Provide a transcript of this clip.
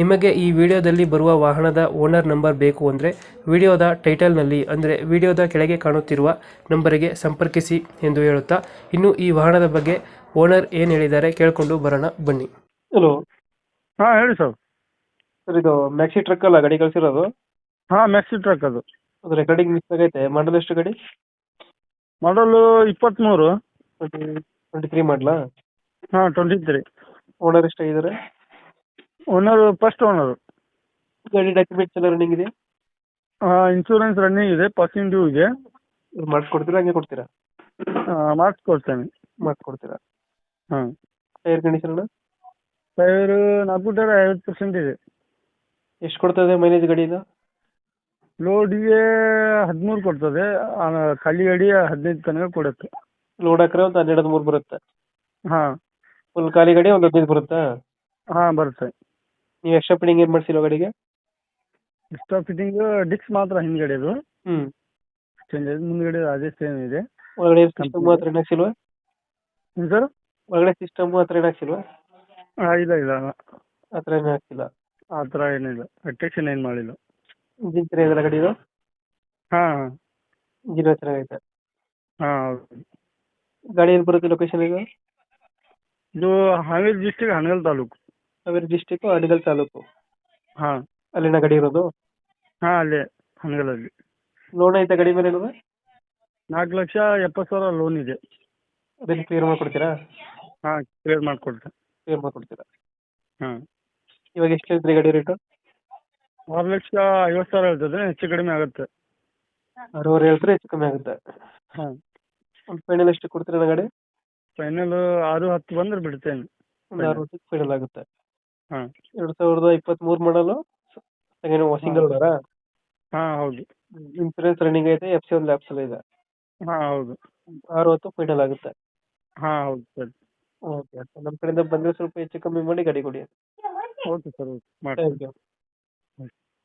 ನಿಮಗೆ ಈ ವಿಡಿಯೋದಲ್ಲಿ ಬರುವ ವಾಹನದ ಓನರ್ ನಂಬರ್ ಬೇಕು ಅಂದರೆ ವಿಡಿಯೋದ ಟೈಟಲ್ನಲ್ಲಿ ಅಂದರೆ ವಿಡಿಯೋದ ಕೆಳಗೆ ಕಾಣುತ್ತಿರುವ ನಂಬರಿಗೆ ಸಂಪರ್ಕಿಸಿ ಎಂದು ಹೇಳುತ್ತಾ ಇನ್ನು ಈ ವಾಹನದ ಬಗ್ಗೆ ಓನರ್ ಏನು ಹೇಳಿದ್ದಾರೆ ಕೇಳಿಕೊಂಡು ಬರೋಣ ಬನ್ನಿ. ಹಲೋ ಹಾಂ ಹೇಳಿ ಸರ್. ಸರ್ ಇದು ಮ್ಯಾಕ್ಸಿ ಟ್ರಕ್ ಅಲ್ಲ ಗಾಡಿ ಕಳಿಸಿರೋದು? ಹಾಂ ಮ್ಯಾಕ್ಸಿ ಟ್ರಕ್ ಅದು. ಅದು ರೆಕಾರ್ಡಿಂಗ್ ಮಿಸ್ ಆಗೈತೆ. ಮಾಡಲ್ ಎಷ್ಟು ಗಾಡಿ? ಮಾಡಲು ಇಪ್ಪತ್ತ್ಮೂರು ಟ್ವೆಂಟಿ ತ್ರೀ ಮಾಡಲಾ ಹಾಂ ಟ್ವೆಂಟಿ ತ್ರೀ ಓನರ್ ಎಷ್ಟಾಗಿದ್ದಾರೆ? ಓನರು ಫಸ್ಟ್ ಓನರು ಗಾಡಿ ಡಾಕ್ಯುಮೆಂಟ್ಸ್ ಎಲ್ಲ ರನ್ನಿಂಗ್ ಇದೆ? ಇನ್ಶೂರೆನ್ಸ್ ರನ್ನಿಂಗ್ ಇದೆ ಪಾಸಿಂಗ್ ಡ್ಯೂ ಇದೆ. ಮಾಡಿಸ್ಕೊಡ್ತೀರಾ ಹಂಗೆ ಕೊಡ್ತೀರಾ? ಮಾಡಿಸ್ಕೊಡ್ತೇನೆ. ಮಾಡಿಸ್ಕೊಡ್ತೀರಾ? ಹಾಂ. ಟೈರ್ ಕಂಡೀಷನ್ ಟೈರ್ ನಾಲ್ಕು ಟೈರ್ ಐವತ್ತು ಪರ್ಸೆಂಟ್ ಇದೆ. ಎಷ್ಟು ಕೊಡ್ತದೆ ಮೈಲೇಜ್ ಗಾಡಿಯಿಂದ ಲೋಡಿಗೆ ಹದಿಮೂರು ಕೊಡ್ತದೆ ಖಾಲಿ ಗಾಡಿ ಹದಿನೈದು ತನಕ ಕೊಡುತ್ತೆ. ಲೋಡ್ ಹಾಕ್ರೆ ಒಂದು ಹನ್ನೆರಡು ಮೂರು ಬರುತ್ತೆ. ಹಾಂ. ಫುಲ್ ಖಾಲಿ ಗಾಡಿ ಒಂದು ಹದಿನೈದು ಬರುತ್ತಾ? ಹಾಂ ಬರುತ್ತೆ. ನೀವು ಎಕ್ಸ್ಟ್ರಾ ಫಿಟ್ಟಿಂಗ್ ಏನು ಮಾಡ್ಸಿಲ್ಲ ಗಾಡಿಗೆ? ಎಕ್ಸ್ಟ್ರಾ ಫಿಟ್ಟಿಂಗ್ ಡಿಸ್ಕ್ ಮಾತ್ರ ಹಿಂದ್ಗಡೆ ಇದು ಹ್ಮ್. ಚೇಂಜ್ ಮುಂದ್ಗಡೆ ಅದೇ ಸೇಮ್ ಇದೆ. ಒಳಗಡೆ ಸಿಸ್ಟಮ್ ಮಾತ್ರ ಹತ್ರ ಏನು ಹಾಕ್ಸಿಲ್ವಾ? ಸರ್ ಒಳಗಡೆ ಸಿಸ್ಟಮ್ ಹತ್ರ ಏನು ಹಾಕ್ಸಿಲ್ವಾ? ಹಾಂ ಇಲ್ಲ ಇಲ್ಲ ಆ ಥರ ಏನು ಹಾಕ್ಸಿಲ್ಲ. ಆ ಥರ ಏನಿಲ್ಲ ಅಟ್ರಾಕ್ಷನ್ ಏನು ಮಾಡಿಲ್ಲ. ಇಂಜಿನ್ ಚೆನ್ನಾಗಿದೆಲ್ಲ ಗಾಡಿದು? ಹಾಂ. ಇಂಜಿನ್ ಚೆನ್ನಾಗೈತೆ. ಹಾಂ ಹೌದು. ಗಾಡಿ ಏನ್ ಬರುತ್ತೆ ಲೊಕೇಶನ್ ಈಗ? ಇದು ಹಾವೇರಿ ಡಿಸ್ಟಿಕ್ ಹನಗಲ್ ತಾಲೂಕು. ಹಾವೇರಿ ಡಿಸ್ಟಿಕ್ ಅಡಿಗಲ್ ತಾಲೂಕು. ಹಾ. ಅಲ್ಲಿನ ಗಡಿ ಇರೋದು? ಹಾ ಅಲ್ಲೇ ಹನಗಲಲ್ಲಿ ಲೋನ್ ಐತೆ ಗಡಿ ಮೇಲೆ ಏನಾದ್ರು ನಾಲ್ಕು ಲಕ್ಷ ಎಪ್ಪತ್ತು ಸಾವಿರ ಲೋನ್ ಇದೆ. ಅದನ್ನ ಕ್ಲಿಯರ್ ಮಾಡ್ಕೊಡ್ತೀರಾ? ಹಾಂ ಕ್ಲಿಯರ್ ಮಾಡಿಕೊಡ್ತೇನೆ ಕ್ಲಿಯರ್ ಮಾಡ್ಕೊಡ್ತೀರಾ? ಹಾಂ. ಇವಾಗ ಎಷ್ಟು ಹೇಳ್ತೀರಿ ಗಡಿ ರೇಟು ಆರು ಲಕ್ಷ ಐವತ್ತು ಸಾವಿರ ಹೇಳ್ತದೆ ಹೆಚ್ಚು ಕಡಿಮೆ ಆಗುತ್ತೆ. ಆರೂವರೆ ಹೇಳ್ತಾರೆ ಹೆಚ್ಚು ಕಮ್ಮಿ ಆಗುತ್ತೆ. ಹಾಂ. ಒಂದು ಫೈನಲ್ ಎಷ್ಟು ಕೊಡ್ತೀರಾ ಗಾಡಿ? ಫೈನಲ್ ಆರು ಹತ್ತು ಬಂದ್ರೆ ಬಿಡ್ತೇನೆ. ಒಂದು ಆರು ವರ್ಷಕ್ಕೆ ಫೈನಲ್ ಆಗುತ್ತೆ. ಹಾಂ. ಎರಡ್ ಸಾವಿರದ ಇಪ್ಪತ್ತ್ಮೂರು ಮಾಡಲು ಸೆಕೆಂಡ್ ಸಿಂಗಲ್ ಓನರಾ ಹಾಂ. ಹೌದು. ಇನ್ಸೂರೆನ್ಸ್ ರನ್ನಿಂಗ್ ಐತೆ ಎಫ್ ಸಿ ಒಂದು ಲ್ಯಾಪ್ಸ್ ಎಲ್ಲ ಇದೆ. ಹಾಂ ಹೌದು. ಆರು ಹೊತ್ತು ಫೈನಲ್ ಆಗುತ್ತೆ. ಹಾಂ ಹೌದು ಸರ್. ಓಕೆ ನಮ್ಮ ಕಡೆಯಿಂದ ಬಂದರೆ ಸ್ವಲ್ಪ ಹೆಚ್ಚು ಕಮ್ಮಿ ಮಾಡಿ ಗಾಡಿ ಕೊಡಿ. Okay sir okay. ಮಾಡಿ ಥ್ಯಾಂಕ್ ಯು